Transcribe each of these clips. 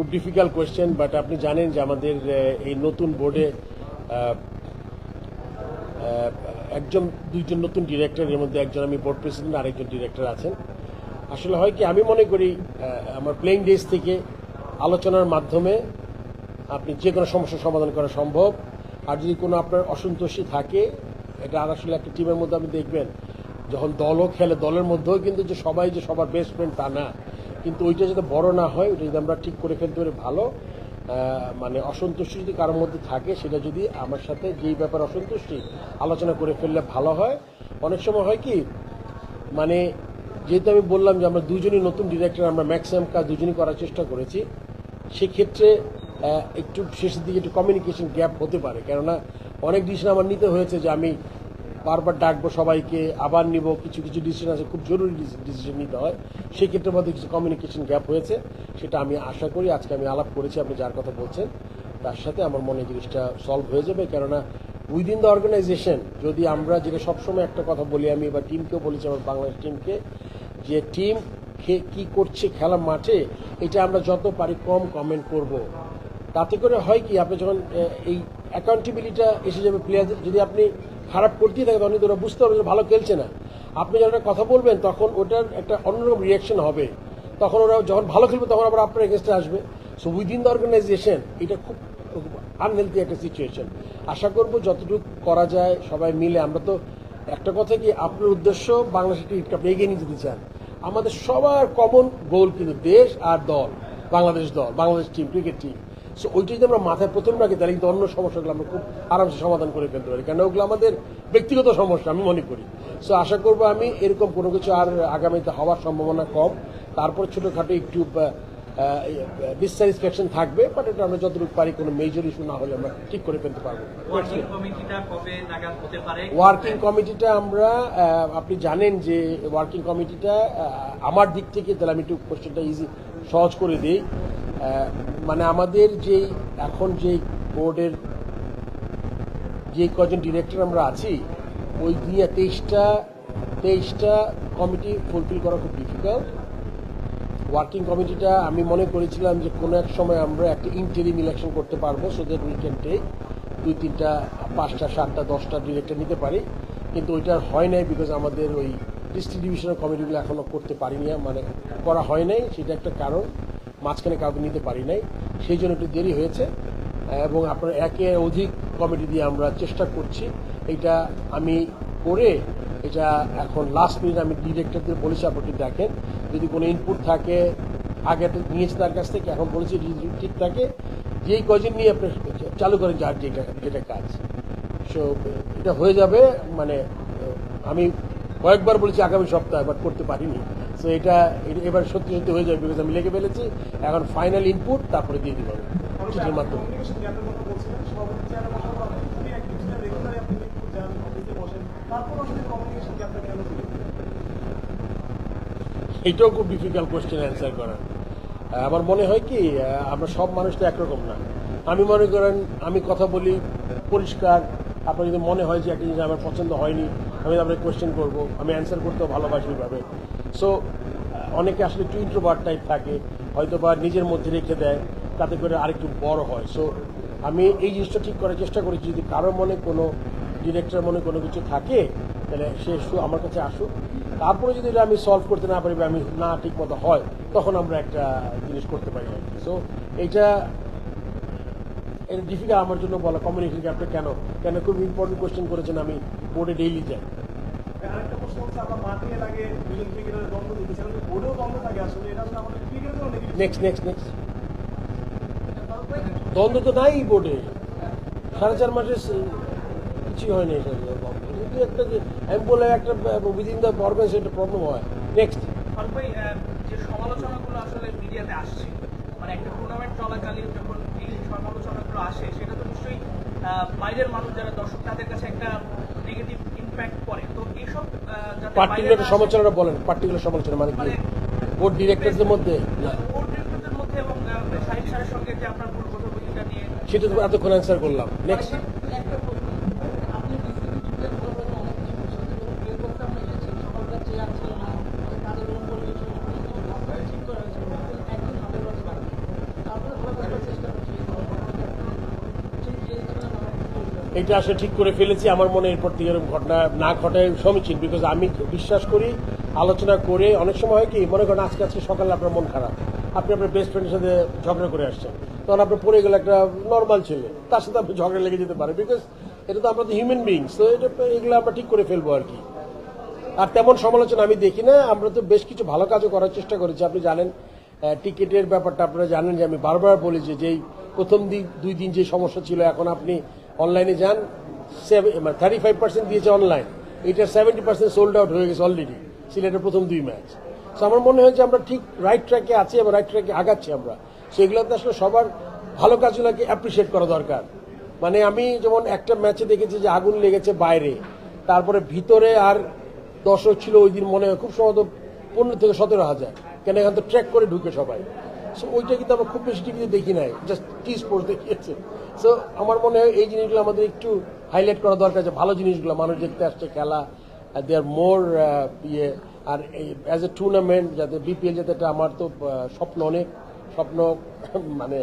খুব difficult question but আপনি জানেন যে আমাদের এই নতুন বোর্ডে একজন, দুইজন নতুন ডিরেক্টরের মধ্যে একজন আমি বোর্ড প্রেসিডেন্ট আরেকজন ডিরেক্টর আছেন। আসলে হয় কি, আমি মনে করি আমার প্লেইং ডেজ থেকে আলোচনার মাধ্যমে আপনি যে কোনো সমস্যার সমাধান করা সম্ভব। আর যদি কোনো আপনার অসন্তোষী থাকে, এটা আর আসলে একটা টিমের মধ্যে আপনি দেখবেন, যখন দলও খেলে, দলের মধ্যেও কিন্তু যে সবাই যে সবার বেস্ট ফ্রেন্ড তা না। কিন্তু ওইটা যাতে বড় না হয়, ওইটা যদি আমরা ঠিক করে ফেলতে পারি, ভালো। মানে অসন্তুষ্টি যদি কারোর মধ্যে থাকে, সেটা যদি আমার সাথে যেই ব্যাপার অসন্তুষ্টি আলোচনা করে ফেললে ভালো হয়। অনেক সময় হয় কি মানে যেহেতু আমি বললাম যে আমরা দুজনই নতুন ডিরেক্টর, আমরা ম্যাক্সিমাম কাজ দুজনই করার চেষ্টা করেছি, সেক্ষেত্রে একটু শেষের দিকে একটু কমিউনিকেশন গ্যাপ হতে পারে। কেননা অনেক ডিসিশন আমার নিতে হয়েছে যে আমি বারবার ডাকবো, সবাইকে আবার নিব, কিছু কিছু ডিসিশন আছে, খুব জরুরি ডিসিশন নিতে হয়। সেক্ষেত্রে মধ্যে কিছু কমিউনিকেশন গ্যাপ হয়েছে, সেটা আমি আশা করি, আজকে আমি আলাপ করেছি, আপনি যার কথা বলছেন, তার সাথে আমার মনে জিনিসটা সলভ হয়ে যাবে। কেননা উইদিন দ্য অর্গানাইজেশন যদি আমরা যেটা সবসময় একটা কথা বলি, আমি এবার টিমকেও বলেছি, আমার বাংলাদেশ টিমকে যে টিম কি করছে খেলা মাঠে, এটা আমরা যত পারি কম কমেন্ট করব। তাতে করে হয় কি, আপনি যখন এই অ্যাকাউন্টেবিলিটা এসে যাবে প্লেয়ার যদি আপনি খারাপ করতেই থাকে তখন ওরা বুঝতে পারবে যে ভালো খেলছে না। আপনি যখন একটা কথা বলবেন, তখন ওটার একটা অন্যরকম রিয়াকশন হবে। তখন ওরা যখন ভালো খেলবে, তখন আবার আপনার এগেনস্টে আসবে। সো উইদিন দ্য অর্গানাইজেশন এটা খুব আনহেলদি একটা সিচুয়েশন আশা করব যতটুকু করা যায় সবাই মিলে। আমরা তো একটা কথা কি, আপনার উদ্দেশ্য বাংলাদেশের ক্রিকেট কাপ এগিয়ে নিয়ে যেতে চান। আমাদের সবার কমন গোল কিন্তু দেশ আর দল, বাংলাদেশ দল, Bangladesh team cricket team so ওইটা যদি আমরা মাথায় প্রথম রাখি তাহলে কিন্তু অন্য সমস্যাগুলো আমরা খুব আরামসে সমাধান করে ফেলতে পারি। কারণ ওগুলো আমাদের ব্যক্তিগত সমস্যা আমি মনে করি। সো আশা করব আমি এরকম কোনো কিছু আর আগামীতে হওয়ার সম্ভাবনা কম। তারপর ছোটোখাটো একটু ডিসস্যাটিসফ্যাকশন থাকবে বাট এটা আমরা যতটুকু পারি কোনো মেজর ইস্যু না হলে আমরা ঠিক করে ফেলতে পারব। ওয়ার্কিং কমিটিটা আমরা আপনি জানেন যে ওয়ার্কিং কমিটিটা আমার দিক থেকে তাহলে আমি একটু কোশ্চেনটা ইজি সহজ করে দিই। মানে আমাদের যেই, এখন যে বোর্ডের যে কজন ডিরেক্টর আমরা আছি, ওই দিয়ে তেইশটা তেইশটা কমিটি ফুলফিল করা খুব ডিফিকাল্ট ওয়ার্কিং কমিটিটা আমি মনে করেছিলাম যে কোনো এক সময় আমরা একটা ইন্টারিম ইলেকশন করতে পারব so that we can take দুই, তিনটা, পাঁচটা, সাতটা, দশটা ডিরেক্টর নিতে পারি। কিন্তু ওইটা হয় নাই বিকজ আমাদের ওই ডিস্ট্রিবিউশনের কমিটিগুলো এখনও করতে পারিনি। মানে করা হয় নাই, সেটা একটা কারণ। মাঝখানে কাউকে নিতে পারি নাই। সেই জন্য একটু দেরি হয়েছে এবং আপনার একে অধিক কমিটি দিয়ে আমরা চেষ্টা করছি। এটা আমি করে এটা এখন লাস্ট মিনিট আমি ডিরেক্টরদের বলেছি আপনি দেখেন। যদি কোনো ইনপুট থাকে, আগে নিয়েছি তার কাছ থেকে, এখন বলেছি ঠিক থাকে, যেই কজন নিয়ে আপনি চালু করেন যার যেটা যেটা কাজ। সো এটা হয়ে যাবে মানে আমি কয়েকবার বলেছি আগামী সপ্তাহে বাট করতে পারিনি। সো এটা এবার সত্যি সত্যি হয়ে যাবে বিকজ আমি লিখে ফেলেছি। এখন ফাইনাল ইনপুট তারপরে দিয়ে দিতে হবে চিঠির মাধ্যমে। এটাও খুব ডিফিকাল্ট কোয়েশ্চেন অ্যান্সার করা। আমার মনে হয় কি আমরা সব মানুষ তো একরকম না। আমি মনে করেন, আমি কথা বলি পরিষ্কার আপনার যদি মনে হয় যে একটা জিনিস আমার পছন্দ হয়নি, আমি আপনাকে কোয়েশ্চেন করব, আমি অ্যান্সার করতেও ভালোবাসি ওইভাবে। সো অনেকে আসলে একটু ইন্ট্রোভার্ট টাইপ থাকে হয়তো বা নিজের মধ্যে রেখে দেয়, তাতে করে আরেকটু বড় হয়। সো আমি এই জিনিসটা ঠিক করার চেষ্টা করেছি, যদি কারও মনে কোনো ডিরেক্টর মনে কোনো কিছু থাকে, তাহলে সে আমার কাছে আসুক। তারপরে যদি আমি সলভ করতে না পারি আমি না ঠিক মতো হয়, তখন আমরা একটা জিনিস করতে পারি আর কি। সো এইটা এটা ডিফিকাল্ট আমার জন্য বলা কমিউনিকেশন গ্যাপটা কেন? কেন খুব ইম্পর্টেন্ট কোয়েশ্চেন করেছেন আমি বোর্ডে ডেইলি যাই। আরেকটা প্রশ্ন হচ্ছে আমরা মাঠে এর আগে দুজন ক্রিকেটারের দ্বন্দ্ব বোর্ডেও দ্বন্দ্ব থাকে আসলে এটা আসলে আমাদের ক্রিকেটের জন্য নেক্সট নেক্সট নেক্সট দ্বন্দ্ব তো নাই বোর্ডে সাড়ে চার মাসে কিছুই হয়নি কিন্তু একটা যে আমি বলে একটা উইদিন দ্য অর্গানাইজেশন একটা প্রবলেম হয়। নেক্সট ভাই যে সমালোচনাগুলো আসলে মিডিয়াতে আসছে মানে একটা টুর্নামেন্ট চলাকালীন যখন এই সমালোচনাগুলো আসে সেটা তো নিশ্চয়ই বাইরের মানুষ যারা দর্শক তাদের কাছে একটা নেগেটিভ ইম্প্যাক্ট পড়ে। তো এইসব পার্টিকুলার সমালোচনা সমালোচনাটা বলেন পার্টিকুলার সমালোচনা মানে কি? মানে বোর্ড ডিরেক্টরদের মধ্যে? বোর্ড ডিরেক্টরদের মধ্যে এবং সাহিব সারের স্যারের সঙ্গে যে আপনার ভুল কথা নিয়ে সেটা তো এতক্ষণ অ্যান্সার করলাম। নেক্সট একটা প্রশ্ন আপনি ডিস্ট্রিবিউটেড করবেন অনেক কিছু সাথে কোনো প্লে করতে আমরা গেছি সকালকার চেয়ার ছিল না তাদের রুম পরিবেশ ঠিক করা হয়েছিল একদিন হাতে রস তারপরে এটা আসলে ঠিক করে ফেলেছি। আমার মনে এরপর থেকে এরকম ঘটনা না ঘটায় সমীচীন বিকজ আমি বিশ্বাস করি, আলোচনা করে অনেক সময় হয় কি, মনে করেন আজকে আজকে সকালে আপনার মন খারাপ। আপনি আপনার বেস্ট ফ্রেন্ডের সাথে ঝগড়া করে আসছেন। তখন আপনার পড়ে গেলে একটা নর্মাল ছেলে, তার সাথে আপনি ঝগড়া লেগে যেতে পারে বিকজ এটা তো আমরা তো হিউম্যান বিংস তো এটা এগুলো আমরা ঠিক করে ফেলব আর কি। আর তেমন সমালোচনা আমি দেখি না, আমরা তো বেশ কিছু ভালো কাজও করার চেষ্টা করেছি। আপনি জানেন টিকিটের ব্যাপারটা আপনারা জানেন যে আমি বারবার বলি যে যেই প্রথম দিন, দুই দিন যে সমস্যা ছিল, এখন আপনি অনলাইনে যান থার্টি ফাইভ পার্সেন্ট দিয়েছে অনলাইন এটার সেভেন্টি পার্সেন্ট সোল্ড আউট হয়ে গেছে অলরেডি সিলেটের প্রথম দুই ম্যাচ তো আমার মনে হয় যে আমরা ঠিক রাইট ট্র্যাকে আছি এবং রাইট ট্র্যাকে আগাচ্ছি আমরা। সেগুলোতে আসলে সবার ভালো কাজগুলোকে অ্যাপ্রিসিয়েট করা দরকার। মানে আমি যেমন একটা ম্যাচে দেখেছি যে আগুন লেগেছে বাইরে, তারপরে ভিতরে আর দর্শক ছিল ওই দিন মনে হয় খুব সম্ভবত পনেরো থেকে সতেরো হাজার। কেন এখান তো ট্র্যাক করে ঢুকে সবাই। সো ওইটা কিন্তু আমরা খুব বেশি টিভিতে দেখি নাই জাস্ট টি স্পোর্টস দেখিয়েছে। সো আমার মনে হয় এই জিনিসগুলো আমাদের একটু হাইলাইট করা দরকার যে ভালো জিনিসগুলো, মানুষ দেখতে আসছে খেলা দে আর মোর ইয়ে আর অ্যাজ এ টুর্নামেন্ট যাতে বিপিএল যাতে এটা আমার তো স্বপ্ন অনেক, স্বপ্ন মানে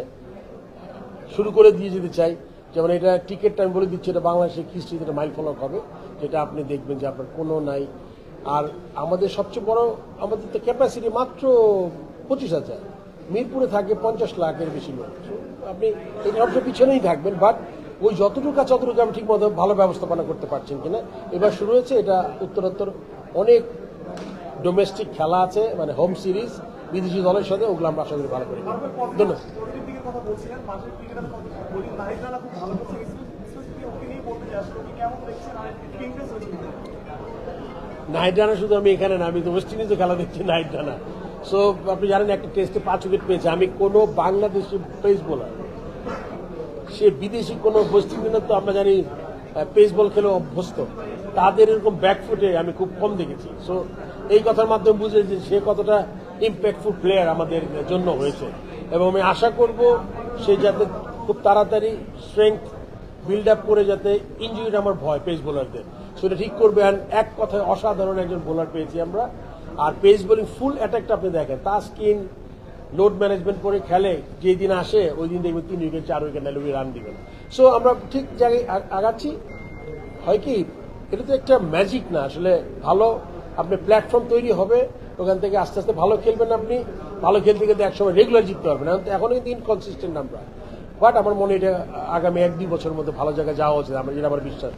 শুরু করে দিয়ে যেতে চাই, যেমন এটা টিকিটটা আমি বলে দিচ্ছি, এটা বাংলাদেশের হিস্ট্রিতে একটা মাইল ফলক হবে, যেটা আপনি দেখবেন যে আপনার কোনো নাই। আর আমাদের সবচেয়ে বড়, আমাদের তো ক্যাপাসিটি মাত্র পঁচিশ হাজার। মিরপুরে থাকে পঞ্চাশ লাখের বেশি লোক। আপনি এটা সবচেয়ে পিছনেই থাকবেন বাট ওই যতটুকু আছে ততটুকু আমি ঠিক মতো ভালো ব্যবস্থাপনা করতে পারছেন কিনা। এবার শুরু হয়েছে এটা উত্তরোত্তর অনেক ডোমেস্টিক খেলা আছে মানে হোম সিরিজ বিদেশি দলের সাথে, ওগুলো আমরা আশা করি ভালো করে ধন্যবাদ? নাইট রানা শুধু আমি এখানে না, আমি তো ওয়েস্ট ইন্ডিজে খেলা দেখছি, নাইট রানা। সো আপনি জানেন একটা টেস্টে পাঁচ উইকেট পেয়েছে। আমি কোনো বাংলাদেশি পেস বোলার সে বিদেশি কোনো ওয়েস্ট ইন্ডিজের তো আমরা জানি পেস বল খেলে অভ্যস্ত। তাদের এরকম ব্যাকফুটে আমি খুব কম দেখেছি। সো এই কথার মাধ্যমে বুঝে যে সে কতটা ইম্প্যাক্টফুল প্লেয়ার আমাদের জন্য হয়েছে। এবং আমি আশা করব সে যাতে খুব তাড়াতাড়ি স্ট্রেংথ বিল্ড আপ করে যাতে ইঞ্জুরির আমার ভয় পেস বোলারদের সেটা ঠিক করবে। আর এক কথায় অসাধারণ একজন বোলার পেয়েছি আমরা। আর পেস বোলিং ফুল অ্যাটাকটা আপনি দেখেন। তাস্কিন লোড ম্যানেজমেন্ট করে খেলে, যেই দিন আসে, ওই দিন দেখবেন তিন উইকেট চার উইকেট নাহলে রান দিবেন। সো আমরা ঠিক জায়গায় আগাচ্ছি। হয় কি, এটা তো একটা ম্যাজিক না। আসলে ভালো আপনি প্ল্যাটফর্ম তৈরি হবে, ওখান থেকে আস্তে আস্তে ভালো খেলবেন আপনি। ভালো খেলতে খেলতে একসময় রেগুলার জিততে পারবেন। এখন তো এখনও কিন্তু ইনকনসিস্টেন্ট আমরা। বাট আমার মনে এটা আগামী এক দুই বছরের মধ্যে ভালো জায়গায় যাওয়া উচিত। আমার যেটা আমার বিশ্বাস।